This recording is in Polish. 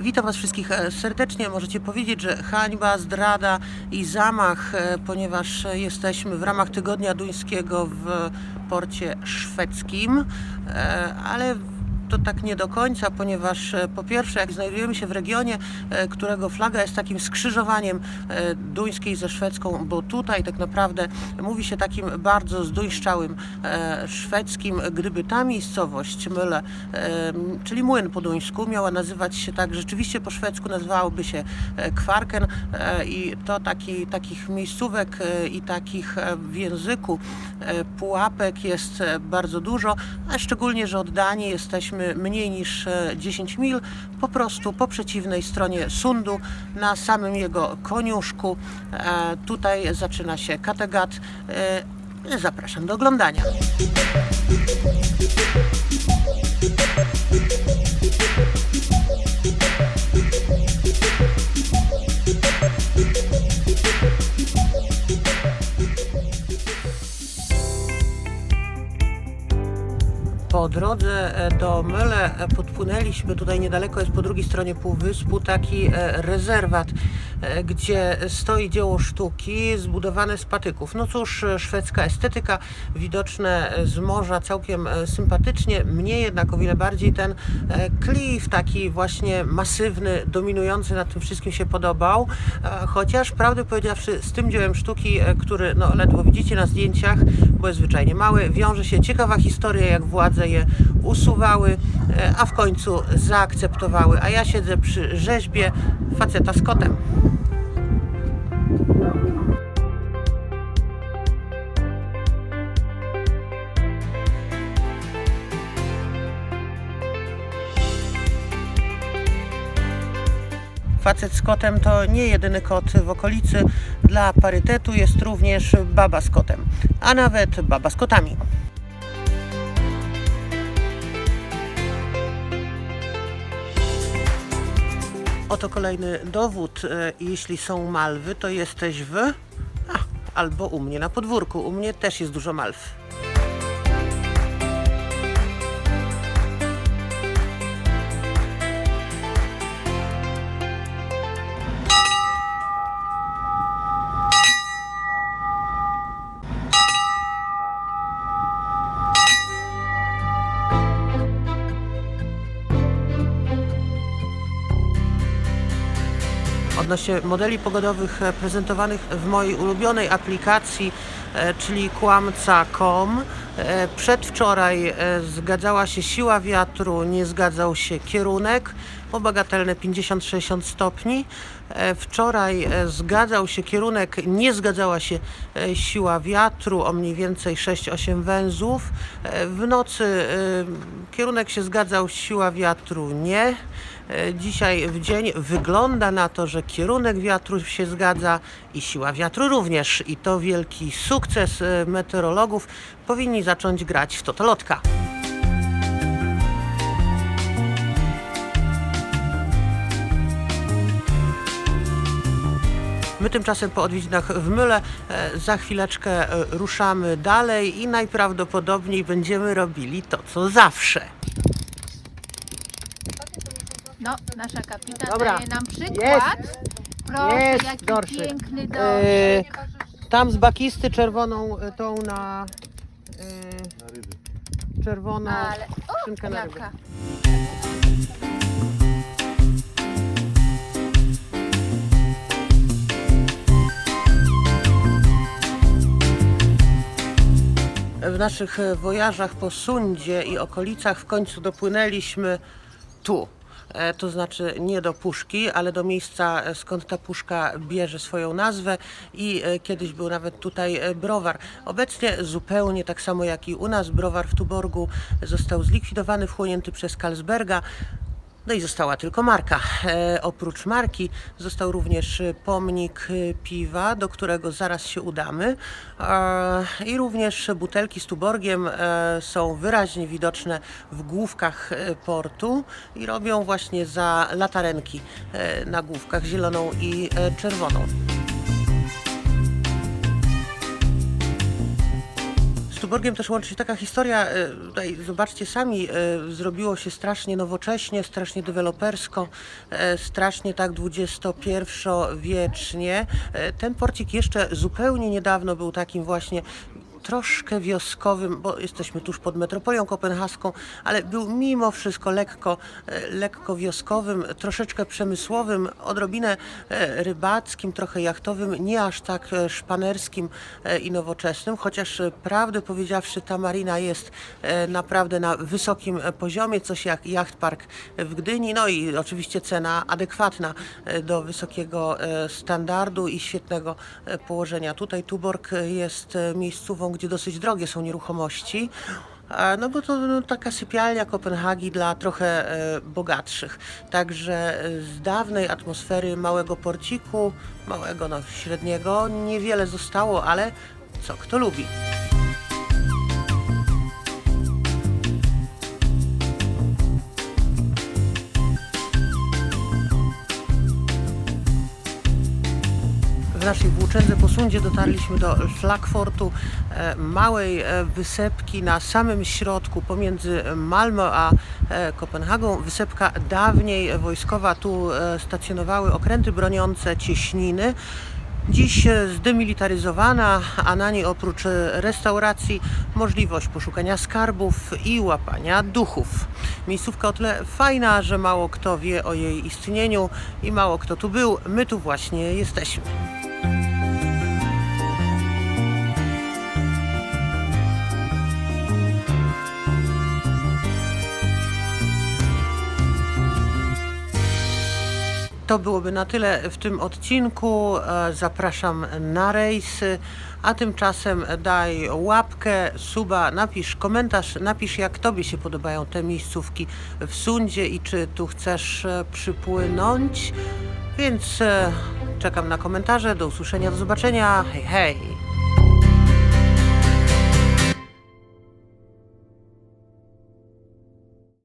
Witam Was wszystkich e, serdecznie. Możecie powiedzieć, że hańba, zdrada i zamach, e, ponieważ jesteśmy w ramach Tygodnia Duńskiego w porcie szwedzkim, e, ale to tak nie do końca, ponieważ e, po pierwsze, jak znajdujemy się w regionie, e, którego flaga jest takim skrzyżowaniem e, duńskiej ze szwedzką, bo tutaj tak naprawdę mówi się takim bardzo zduńszczałym szwedzkim, gdyby ta miejscowość, mylę, e, czyli młyn po duńsku, miała nazywać się tak, rzeczywiście po szwedzku nazywałoby się Kvarken e, i to taki, takich miejscówek i takich w języku pułapek jest bardzo dużo, a szczególnie, że od Danii mniej niż e, 10 mil, po prostu po przeciwnej stronie Sundu, na samym jego koniuszku. E, Tutaj zaczyna się Kattegat. E, Zapraszam do oglądania. Po drodze e, do Myle e, podpłynęliśmy, tutaj niedaleko jest po drugiej stronie półwyspu taki e, rezerwat, gdzie stoi dzieło sztuki zbudowane z patyków. No cóż, szwedzka estetyka, widoczne z morza całkiem sympatycznie, mnie jednak o wiele bardziej ten klif taki właśnie masywny, dominujący nad tym wszystkim się podobał, chociaż prawdę powiedziawszy z tym dziełem sztuki, który no ledwo widzicie na zdjęciach, bo jest zwyczajnie mały, wiąże się ciekawa historia, jak władze je usuwały, e, a w końcu zaakceptowały. A ja siedzę przy rzeźbie faceta z kotem. Facet z kotem to nie jedyny kot w okolicy. Dla parytetu jest również baba z kotem, a nawet baba z kotami. Oto kolejny dowód. E, Jeśli są malwy, to jesteś w. A, albo u mnie na podwórku. U mnie też jest dużo malw. Odnośnie modeli pogodowych e, prezentowanych w mojej ulubionej aplikacji, e, czyli kłamca.com. E, Przedwczoraj zgadzała się siła wiatru, nie zgadzał się kierunek o bagatelne 50-60 stopni. Wczoraj zgadzał się kierunek, nie zgadzała się siła wiatru o mniej więcej 6-8 węzłów. W nocy kierunek się zgadzał, siła wiatru nie. E, Dzisiaj w dzień wygląda na to, że kierunek wiatru się zgadza i siła wiatru również. I to wielki sukces e, meteorologów. Powinni zacząć grać w totolotka. My tymczasem po odwiedzinach w Myle e, za chwileczkę ruszamy dalej i najprawdopodobniej będziemy robili to, co zawsze. No, nasza kapitan Dobra. daje nam przykład. Proszę, Jest jaki piękny. E, tam z bakisty czerwoną e, tą na e, czerwoną Ale, skrzynkę o, na ryby. jaka. W naszych e, wojażach po Sundzie i okolicach w końcu dopłynęliśmy tu. E, To znaczy nie do puszki, ale do miejsca, e, skąd ta puszka bierze swoją nazwę i e, kiedyś był nawet tutaj browar. Obecnie zupełnie tak samo jak i u nas browar w Tuborgu został zlikwidowany, wchłonięty przez Carlsberga. No i została tylko marka. E, oprócz marki został również e, pomnik e, piwa, do którego zaraz się udamy. E, I również butelki z Tuborgiem e, są wyraźnie widoczne w główkach e, portu i robią właśnie za latarenki e, na główkach zieloną i e, czerwoną. Z Tuborgiem też łączy się taka historia, e, tutaj zobaczcie sami, e, zrobiło się strasznie nowocześnie, strasznie dewelopersko, e, strasznie tak XXI-wiecznie. Ten porcik jeszcze zupełnie niedawno był takim właśnie troszkę wioskowym, bo jesteśmy tuż pod metropolią kopenhaską, ale był mimo wszystko lekko, e, lekko wioskowym, troszeczkę przemysłowym, odrobinę e, rybackim, trochę jachtowym, nie aż tak e, szpanerskim i nowoczesnym, chociaż prawdę powiedziawszy ta marina jest naprawdę na wysokim poziomie, coś jak jachtpark w Gdyni, no i oczywiście cena adekwatna do wysokiego standardu i świetnego położenia. Tutaj Tuborg jest e, gdzie dosyć drogie są nieruchomości. No bo to no, taka sypialnia Kopenhagi dla trochę e, bogatszych. Także e, z dawnej atmosfery małego porciku, małego, no średniego, niewiele zostało, ale co kto lubi. W naszej włóczędze po dotarliśmy do Flakfortu, e, małej e, wysepki na samym środku pomiędzy Malmö a e, Kopenhagą. Wysepka dawniej wojskowa, tu stacjonowały okręty broniące cieśniny. Dziś zdemilitaryzowana, a na niej oprócz restauracji możliwość poszukania skarbów i łapania duchów. Miejscówka o tyle fajna, że mało kto wie o jej istnieniu i mało kto tu był. My tu właśnie jesteśmy. To byłoby na tyle w tym odcinku. E, Zapraszam na rejsy, a tymczasem daj łapkę, suba, napisz komentarz, napisz jak Tobie się podobają te miejscówki w Sundzie i czy tu chcesz e, przypłynąć. Więc e, czekam na komentarze. Do usłyszenia, do zobaczenia. Hej, hej!